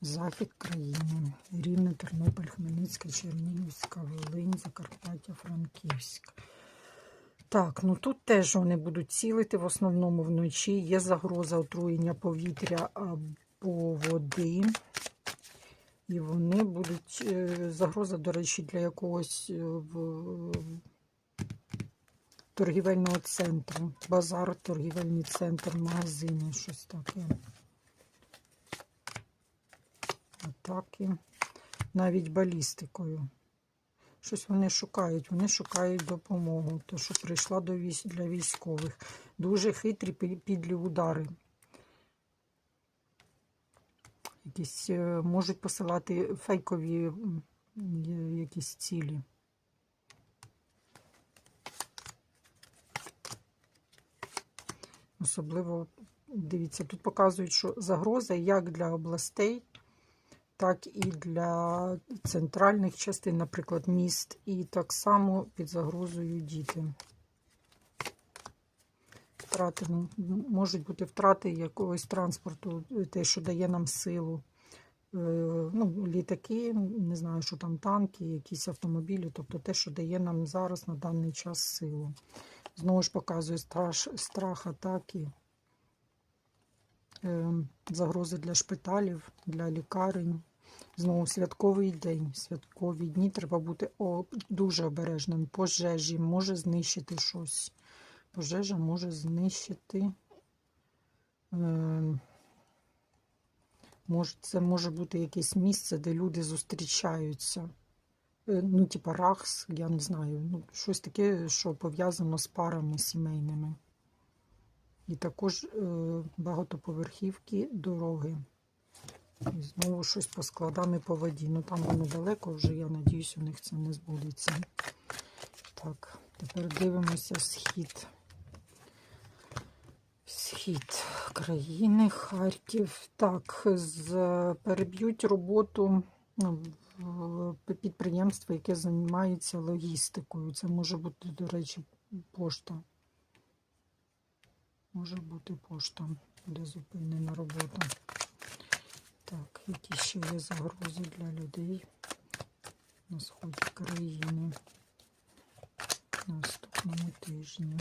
Захід країни. Рівне, Тернопіль, Хмельницька, Чернігівська, Волинь, Закарпаття, Франківськ. Так, ну тут теж вони будуть цілити в основному вночі. Є загроза отруєння повітря або води. І вони будуть. е, Загроза, до речі, для якогось е, в торгівельного центру. Базар, торгівельний центр, магазини, щось таке. Атаки. Навіть балістикою. Щось вони шукають. Вони шукають допомогу. То, що прийшла до військ для військових. Дуже хитрі підлі удари. Якісь е, можуть посилати фейкові якісь цілі. Особливо, дивіться, тут показують, що загроза як для областей, так і для центральних частин, наприклад, міст, і так само під загрозою діти. Втрати, ну, можуть бути втрати якогось транспорту, те, що дає нам силу. Е, Ну, літаки, не знаю, що там танки, якісь автомобілі, тобто те, що дає нам зараз на даний час силу. Знову ж показує страш, страх атаки, е, загрози для шпиталів, для лікарень. Знову святковий день. Святкові дні треба бути дуже обережним. Пожежі може знищити щось. Пожежа може знищити. Е, може, це може бути якесь місце, де люди зустрічаються. Е, Ну, типа рахс, я не знаю. Ну, щось таке, що пов'язано з парами сімейними. І також е, багатоповерхівки, дороги. І знову щось по складам і по воді. Ну там воно далеко вже, я надіюсь, у них це не збудеться. Так, тепер дивимося схід. Схід країни, Харків. Так, з, переб'ють роботу ну, підприємства, яке займається логістикою. Це може бути, до речі, пошта. Може бути пошта, де зупинена робота. Ще є загрози для людей на сході країни на наступному тижні.